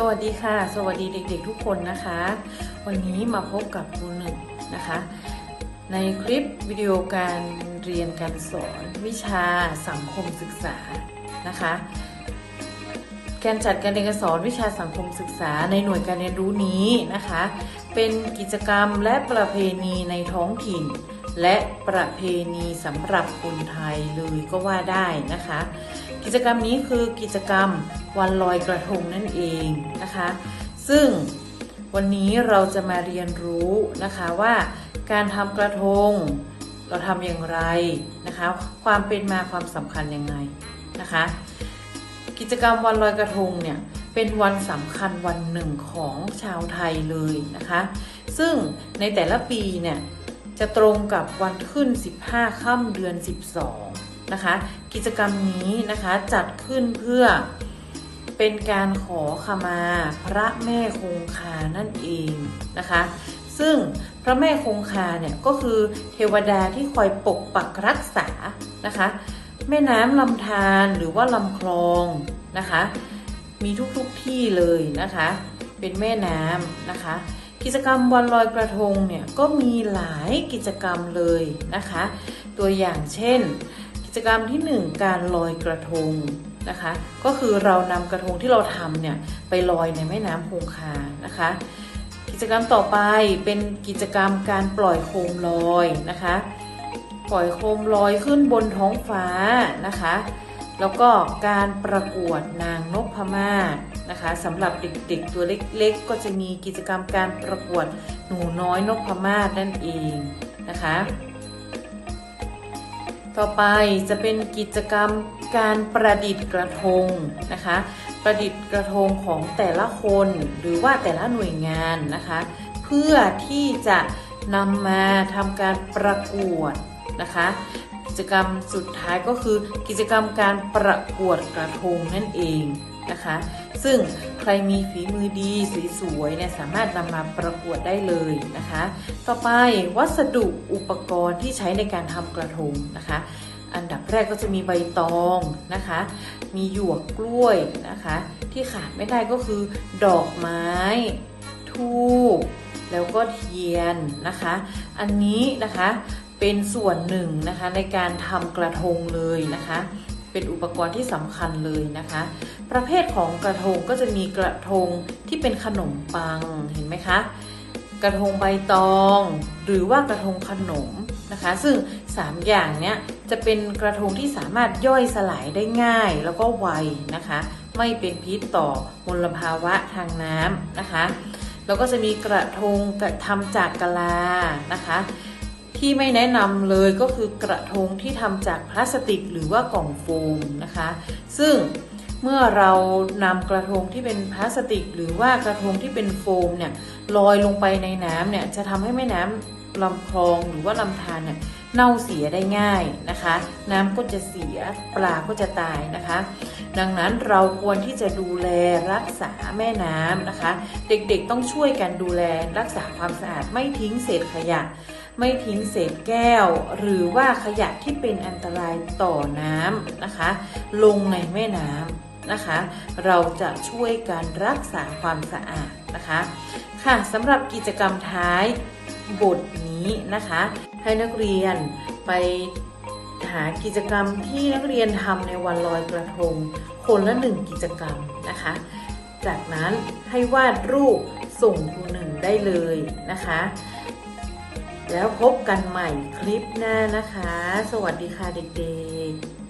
สวัสดีค่ะ สวัสดีเด็กๆทุกคนนะคะ วันนี้มาพบกับครูหนึ่งนะคะ ในคลิปวิดีโอการเรียนการสอนวิชาสังคมศึกษานะคะ การจัดการเรียนการสอนวิชาสังคมศึกษาในหน่วยการเรียนรู้นี้นะคะ เป็นกิจกรรมและประเพณีในท้องถิ่น และประเพณีสำหรับคนไทยเลยก็ว่าได้นะคะ กิจกรรมนี้คือกิจกรรมวันลอยกระทงนั่นเองนะคะ ซึ่งวันนี้เราจะมาเรียนรู้นะคะว่าการทำกระทง เราทำอย่างไรนะคะ ความเป็นมาความสำคัญยังไงนะคะ กิจกรรมวันลอยกระทงเนี่ยเป็นวันสำคัญวันหนึ่งของชาวไทยเลยนะคะ ซึ่งในแต่ละปีเนี่ย จะตรงกับวันขึ้น 15 ค่ำเดือน 12 นะคะ กิจกรรมนี้นะคะจัดขึ้นเพื่อเป็นการขอขมาพระแม่คงคานั่นเองนะคะ ซึ่งพระแม่คงคาเนี่ยก็คือเทวดาที่คอยปกปักรักษานะคะ แม่น้ำลำธารหรือว่าลำคลองนะคะ มีทุกๆทที่เลยนะคะ เป็นแม่น้ำนะคะ กิจกรรมวันลอยกระทงเนี่ยก็มีหลายกิจกรรมเลยนะคะ ตัวอย่างเช่น กิจกรรมที่ 1 การลอยกระทงนะคะ ก็คือเรานำกระทงที่เราทำเนี่ยไปลอยในแม่น้ำคงคานะคะกิจกรรมต่อไปเป็นกิจกรรมการปล่อยโคมลอยนะคะ ปล่อยโคมลอยขึ้นบนท้องฟ้านะคะ แล้วก็การประกวดนางนพมาศนะคะสำหรับเด็กๆตัวเล็กๆ ก็จะมีกิจกรรมการประกวดหนูน้อยนพมาศนั่นเองนะคะ ต่อไปจะเป็นกิจกรรมการประดิษฐ์กระทงนะคะ ประดิษฐ์กระทงของแต่ละคนหรือว่าแต่ละหน่วยงานนะคะ เพื่อที่จะนำมาทำการประกวดนะคะ จกรรมสุดท้ายก็คือกิจกรรมการประกวดกระทงนั่นเองนะคะ ซึ่งใครมีฝีมือดีสวยๆเนี่ยสามารถนำมาประกวดได้เลยนะคะ ต่อไปวัสดุอุปกรณ์ที่ใช้ในการทำกระทงนะคะอันดับแรกก็จะมีใบตองนะคะ มีหยวกกล้วยนะคะ ที่ขาดไม่ได้ก็คือ ดอกไม้ ทูบแล้วก็เทียนนะคะ อันนี้นะคะ เป็นส่วนหนึ่งนะคะในการทำกระทงเลยนะคะ เป็นอุปกรณ์ที่สำคัญเลยนะคะ ประเภทของกระทงก็จะมีกระทงที่เป็นขนมปังเห็นไหมคะ กระทงใบตอง หรือว่ากระทงขนมนะคะ ซึ่ง 3 อย่างเนี้ยจะเป็นกระทงที่สามารถย่อยสลายได้ง่ายแล้วก็ไวนะคะ ไม่เป็นพิษต่อมลภาวะทางน้ำนะคะแล้วก็จะมีกระทงกระทำจากกะลานะคะ ที่ไม่แนะนำเลยก็คือกระทงที่ทำจากพลาสติกหรือว่ากล่องโฟมนะคะ ซึ่งเมื่อเรานำกระทงที่เป็นพลาสติก หรือว่ากระทงที่เป็นโฟมเนี่ยลอยลงไปในน้ำเนี่ยจะทำให้แม่น้ำลำคลองหรือว่าลำธารเนี่ยเน่าเสียได้ง่ายนะคะ น้ำก็จะเสียปลาก็จะตายนะคะ ดังนั้นเราควรที่จะดูแลรักษาแม่น้ำนะคะ เด็กๆต้องช่วยกันดูแลรักษาความสะอาดไม่ทิ้งเศษขยะ ไม่ทิ้งเศษแก้ว หรือว่าขยะที่เป็นอันตรายต่อน้ำนะคะ ลงในแม่น้ำนะคะ เราจะช่วยการรักษาความสะอาดนะคะ ค่ะสำหรับกิจกรรมท้ายบทนี้นะคะ ให้นักเรียนไปหากิจกรรมที่นักเรียนทำในวันลอยกระทง คนละหนึ่งกิจกรรมนะคะ จากนั้นให้วาดรูปส่งครูหนึ่งได้เลยนะคะ แล้วพบกันใหม่คลิปหน้านะคะ สวัสดีค่ะเด็กๆ